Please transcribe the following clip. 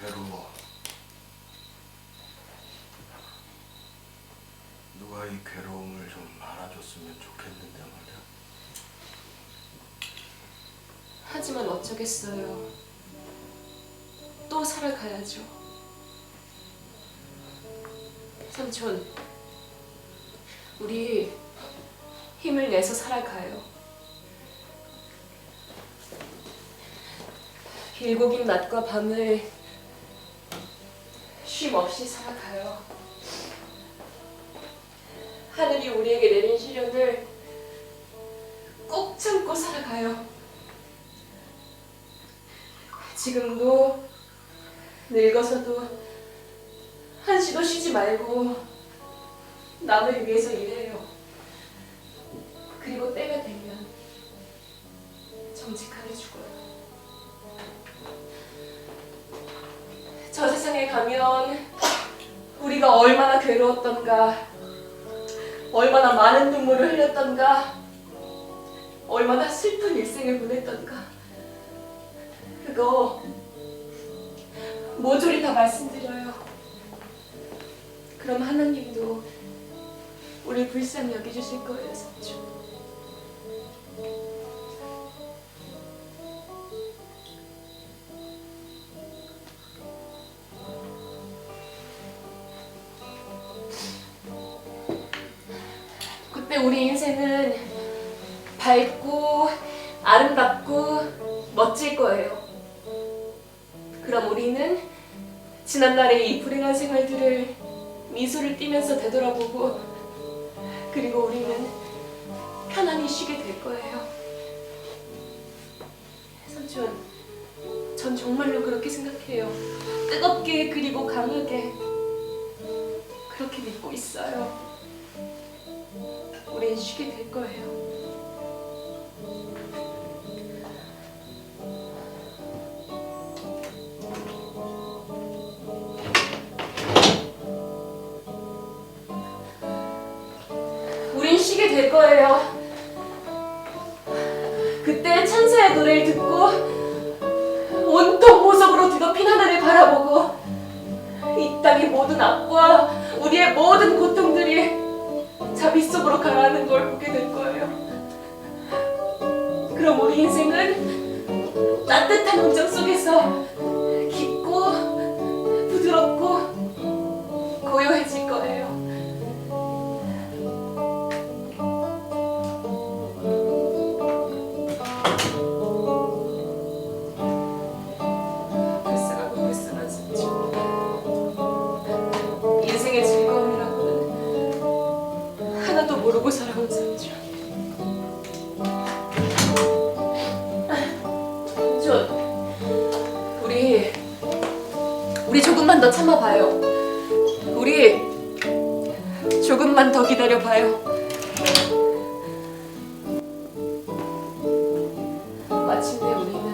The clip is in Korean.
괴로워. 누가 이 괴로움을 좀 알아줬으면 좋겠는데 말이야. 하지만 어쩌겠어요. 또 살아가야죠. 삼촌, 우리 힘을 내서 살아가요. 길고 긴 낮과 밤을 쉼 없이 살아가요. 하늘이 우리에게 내린 시련을 꼭 참고 살아가요. 지금도 늙어서도 한시도 쉬지 말고 남을 위해서 일해요. 그리고 때가 되면 정직하게 죽어요. 저 세상에 가면 우리가 얼마나 괴로웠던가, 얼마나 많은 눈물을 흘렸던가, 얼마나 슬픈 일생을 보냈던가. 그거 모조리 다 말씀드려요. 그럼 하나님도 우리 불쌍히 여겨주실 거예요, 삼촌. 우리 인생은 밝고 아름답고 멋질 거예요. 그럼 우리는 지난날의 이 불행한 생활들을 미소를 띠면서 되돌아보고 그리고 우리는 편안히 쉬게 될 거예요. 삼촌, 전 정말로 그렇게 생각해요. 뜨겁게 그리고 강하게 그렇게 믿고 있어요. 우린 쉬게 될 거예요. 우린 쉬게 될 거예요. 그때 찬사의 노래를 듣고 온통 보석으로 뒤덮인 하늘을 바라보고 이 땅의 모든 악과 우리의 모든 고통들이 자비 속으로 가라앉는 걸 보게 될 거예요. 그럼 우리 인생은 따뜻한 온정 속에서 조금만 더 참아봐요. 우리 조금만 더 기다려봐요. 마침내 우리는